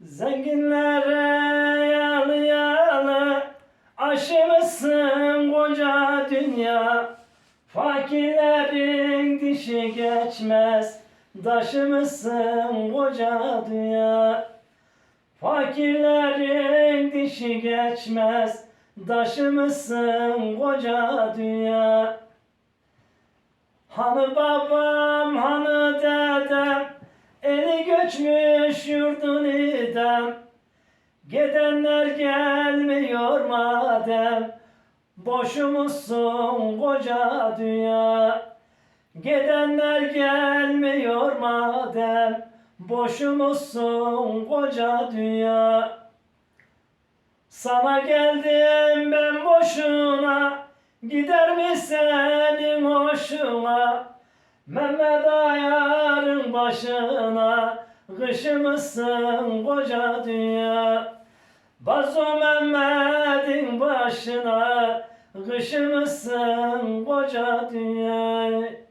Zenginlere yalı yalı aşımışsın koca dünya. Fakirlerin dişi geçmez taşımışsın koca dünya. Fakirlerin dişi geçmez taşımışsın koca dünya. Hanı babam, hanı dedem, eli göçmüş yurdun idem. Gidenler gelmiyor madem, boşumuzsun koca dünya. Gidenler gelmiyor madem, boşumuzsun koca dünya. Sana geldim ben boşuna Gider mi senin hoşuna Mehmet ayarın başına Kışımızsın koca dünya. Bazo Mehmet'in başına. Kışımızsın koca dünya